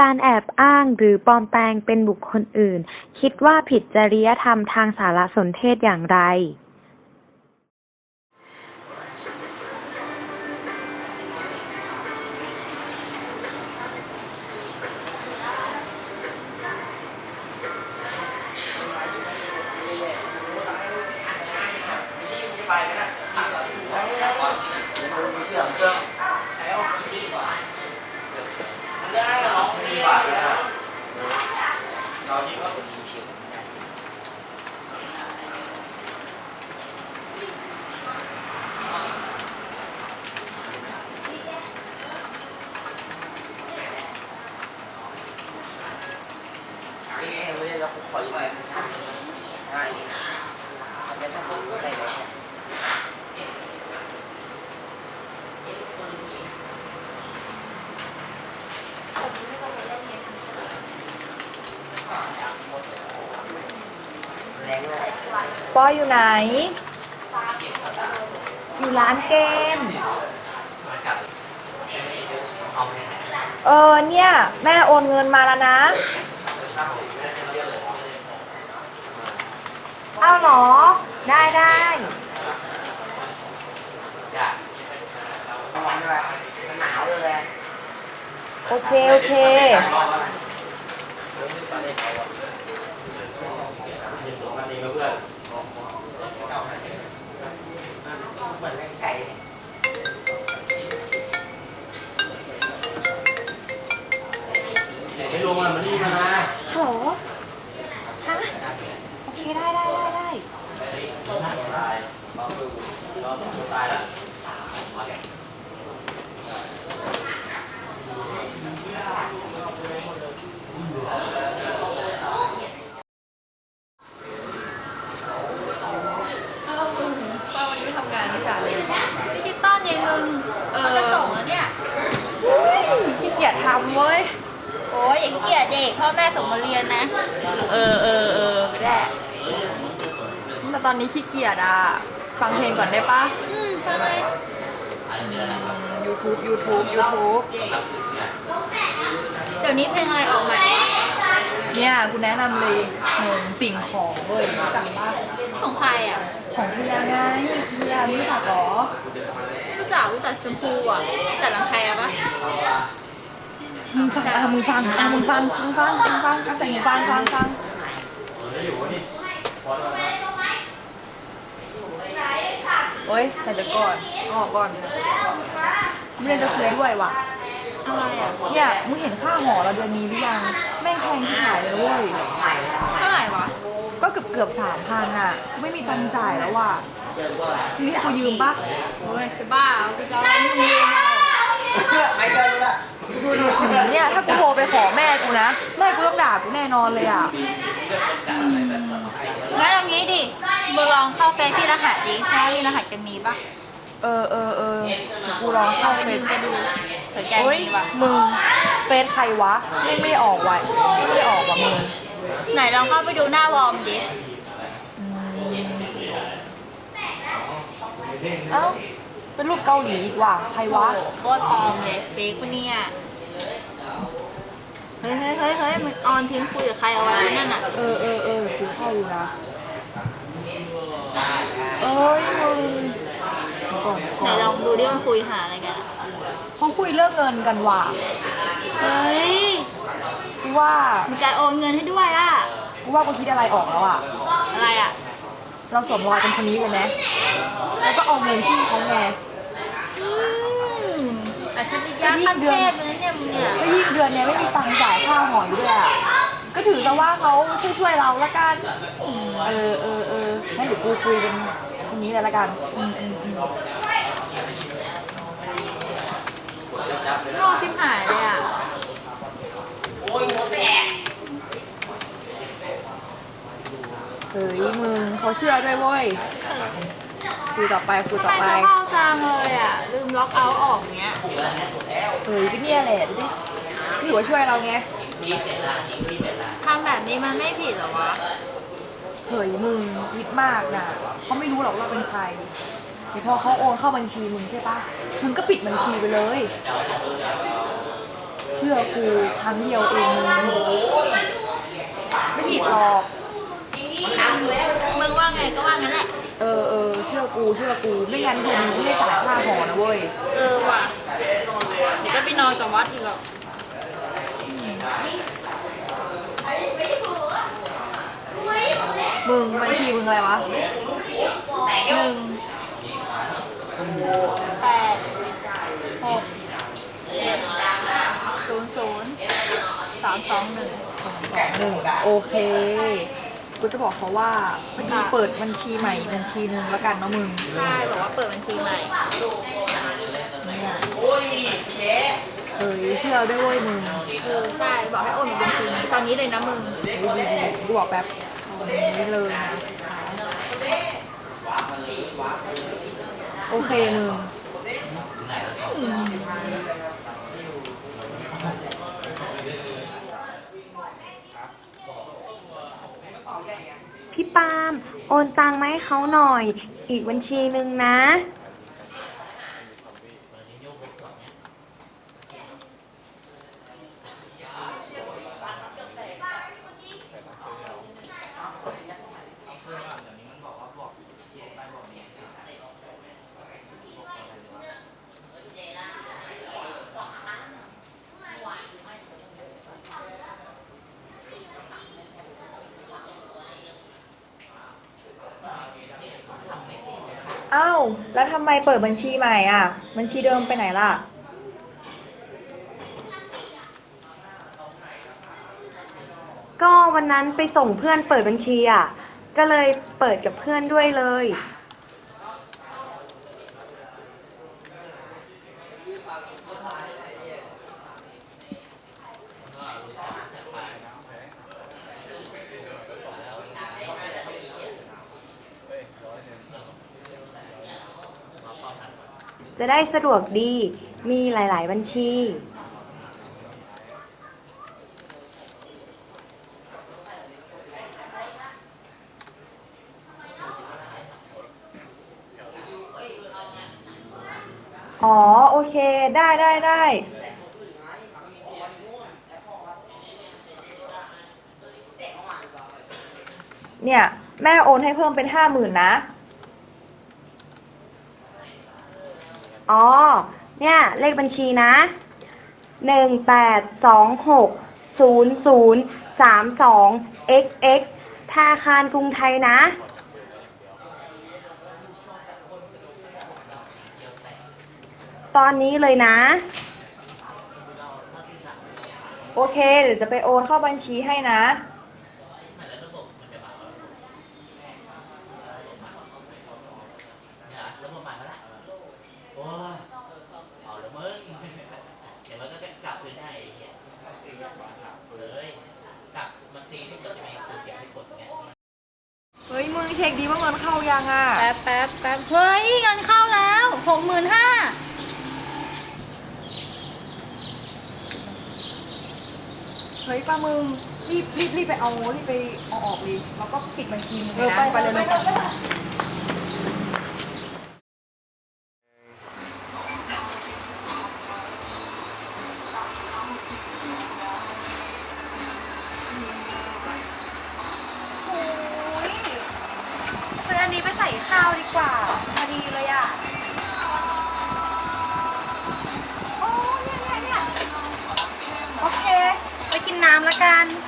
การแอบอ้างหรือปลอมแปลงเป็นบุคคลอื่น คิดว่าผิดจริยธรรมทางสารสนเทศอย่างไรนี่เอง ไม่ได้แล้วกูขออีกหน่อยง่ายนี่อันนี้ถ้าผมใส่แล้วเนี่ยปออยู่ไหน อยู่ร้านเกม เออเนี่ย แม่โอนเงินมาแล้วนะ เอาเหรอ ได้ได้ร้อนด้วยมันหนาวเลยแหละโอเค โอเคเพ่อวันนี้ไม่ทำงานใช่ไหมที่จิตอลไงมึงเออจะส่งแล้วเนี่ยขี้เกียจทำเว้ย โอ้ยอย่าขี้เกียจเด็กพ่อแม่ส่งมาเรียนนะ เออเออเออก็ได้แต่ตอนนี้ขี้เกียจอะ ฟังเพลงก่อนได้ปะอืมฟังเลย YouTube YouTube YouTube เดี๋ยวนี้เพลงอะไรออกใหม่วะเนี่ยกูแนะนำเลยหนึ่งสิ่งของเว้ยจำบ้าของใครอะ ของพี่ยาไงพี่ยาไม่รู้จักเหรอรู้จักรู้จักชมพูอะจัดรังใครอะปะมึงฟังอะมึงฟังอะมึงฟังมึงฟังมึงฟังอะใส่หูฟังฟังฟัง โอ๊ยแต่เดี๋ยวก่อนออกก่อนไม่ได้จะคุยด้วยว่ะอะไรอะเนี่ยมึงเห็นค่าหอเราเดือนนี้หรือยังแม่งแพงที่ไหนเลยเว้ยเท่าไหร่วะก็เกือบเกือบสามพันอะ ไม่มีตังค์จ่ายแล้วว่ะทีนี้กูยืมปะโอ้ยสบ้ากูจะเอาอะไรมึงยืมไม่เจอเลยละเนี่ยถ้ากูโทรไปขอแม่กูนะแม่กูต้องด่ากูแน่นอนเลยอะ งั้นเอางี้ดิมึงลองเข้าเฟซพี่รหัสดิถ้าพี่รหัสกันมีปะเออเออเออกูลองเข้าเฟยืซมกันดูเผื่อแกเฮ้ยมีวะมึงเฟซใครวะไม่ไม่ออกว่ะไม่ได้ออกว่ะมึงไหนลองเข้าไปดูหน้าวอร์มดิ เอ้าเป็นรูปเกาหลีอีกว่ะใครวะโคตรปลอมเลยเฟกปะเนี่ย เฮ้ยเฮ้ยเฮ้ยเฮ้ยมันออนทิ้งคุยกับใครเอาไว้นั่นน่ะ เออเออเออ กูเข้าอยู่นะเอ้ยมึงเดี๋ยวก่อนเดี๋ยวก่อนไหนลองดูดิมันคุยหาอะไรกันอะเขาคุยเรื่องเงินกันว่ะเฮ้ย กูว่ามีการโอนเงินให้ด้วยอะกูว่ากูคิดอะไรออกแล้วอะ อะไรอะเราสวมรอยเป็นคนนี้กันไหมแล้วก็เอาเงินที่เขาไง อืมแต่ฉันจะยากขั้นเทพเลยนะเนี่ยมึงเนี่ย ก็ยิ่งเดือนเนี้ยไม่มีตังค์จ่ายค่าหอยด้วยอะ ก็ถือซะว่าเขาช่วยช่วยๆเราละกันเออเออเอองั้นเดี๋ยวกูคุยเป็นคนนี้เลยละกันอืมอืมอืมโง่ชิบหายเลยอะโอ้ยหัวแตกเฮ้ยมึงเขาเชื่อด้วยเว้ยคุยต่อไปคุยต่อแต่ไปสภาพจังเลยอะ ลืมล็อกเอาท์ออกเงี้ย เฮ้ยก็เนี่ยแหละดูดิก็ถือว่าช่วยเราไงทำแบบนี้มันไม่ผิดเหรอวะ เฮ้ยมึงคิดมากนะเขาไม่รู้หรอกว่าเราเป็นใครเดี๋ยวพอเขาโอนเข้าบัญชีมึงใช่ปะมึงก็ปิดบัญชีไปเลย เชื่อกูครั้งเดียวเองมึงไม่ผิดหรอก มึงว่าไงก็ว่างั้นแหละ เออเออเชื่อกูเชื่อกูไม่งั้นเดือนนี้ไม่ได้จ่ายค่าหอนะเว้ย เออว่ะ เดี๋ยวก็ไปนอนกับวัดอีกหรอก มึงบัญชีมึงอะไรวะหนึ่งแปดหกเจ็ดศูนย์ศูนย์สามสองหนึ่งหนึ่งโอเคกูจะบอกเขาว่าพอดีเปิดบัญชีใหม่บัญชีหนึ่งแล้วกันเนาะมึง ใช่บอกว่าเปิดบัญชีใหม่เออเชื่อด้วยเว้ยมึง เออใช่บอกให้โอนมาบัญชีนี้ตอนนี้เลยนะมึงดูดีๆกูบอกแป๊บตอ นี้เลยนะโอเคมึงพี่ปาล์มโอนตังค์มาให้เขาหน่อย อีกบัญชีหนึ่งนะ แล้วทำไมเปิดบัญชีใหม่อะ บัญชีเดิมไปไหนล่ะ ก็วันนั้นไปส่งเพื่อนเปิดบัญชีอะ ก็เลยเปิดกับเพื่อนด้วยเลย จะได้สะดวกดี มีหลาย ๆ บัญชี อ๋อ โอเค ได้ได้ได้เนี่ย แม่โอนให้เพิ่มเป็นห้าหมื่นนะ อ๋อ เนี่ย เลขบัญชีนะ หนึ่งแปดสองหกศูนย์ศูนย์สามสอง xx ธนาคารกรุงไทยนะ ตอนนี้เลยนะ โอเค เดี๋ยวจะไปโอนเข้าบัญชีให้นะ เนี่ยแล้วประมาณนั้นแหละโอ้ ยเอาละมึงเดี๋ยวมันก็กลับคืนให้ไอ้เหี้ยเลยกลับมันตีที่มันจะมีคนเก็บให้กดเงี้ยเฮ้ยมึงเช็คดีว่าเงินเข้ายังอะ แป๊บแป๊บแป๊บเฮ้ยเงินเข้าแล้วหกหมื่นห้าเฮ้ยป้ามึงรีบรีบรีบไปเอารีบไปเอาออกดิแล้วก็ปิดบัญชีมึงเลยนะไปเลยเลย กิน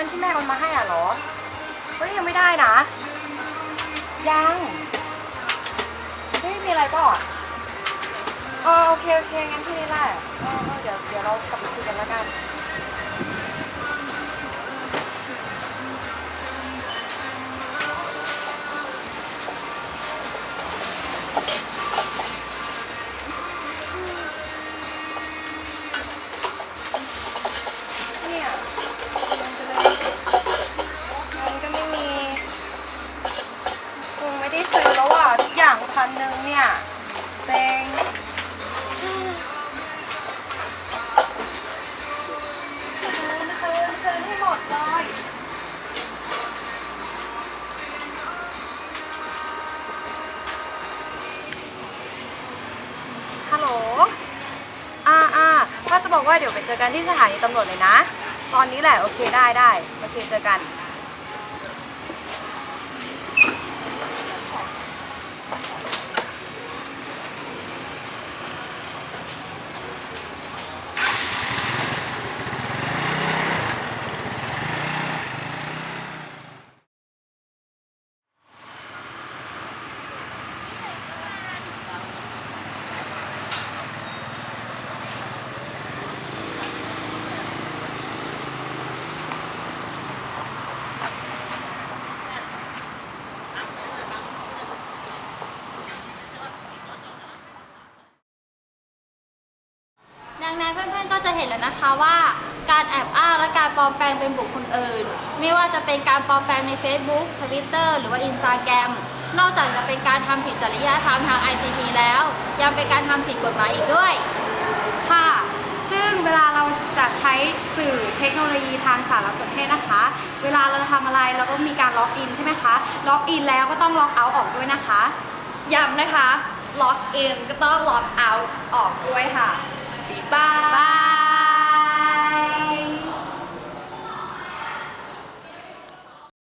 งินที่แม่มันมาให้อะเหรอ เฮ้ยยังไม่ได้นะ ยังเฮ้ยมีอะไรก็อ๋อโอเคโอเคงั้นที่นี่แหละเเดี๋ยวเดี๋ยวเรากลับมาคุยกันแล้วกัน ว่าเดี๋ยวไปเจอกันที่สถานีตำรวจเลยนะ ตอนนี้แหละโอเคได้ได้โอเคเจอกัน เห็นแล้วนะคะว่าการแอบอ้างและการปลอมแปลงเป็นบุคคลอื่น ไม่ว่าจะเป็นการปลอมแปลงใน Facebook Twitter หรือว่า Instagram นอกจากจะเป็นการทำผิดจริยธรรมทาง ICT แล้ว ยังเป็นการทำผิดกฎหมายอีกด้วย ค่ะ ซึ่งเวลาเราจะใช้สื่อเทคโนโลยีทางสารสนเทศนะคะ เวลาเราจะทำอะไรเราก็มีการล็อกอินใช่ไหมคะ ล็อกอินแล้วก็ต้องล็อกเอาท์ออกด้วยนะคะ ย้ำนะคะ ล็อกอินก็ต้องล็อกเอาท์ออกด้วยค่ะ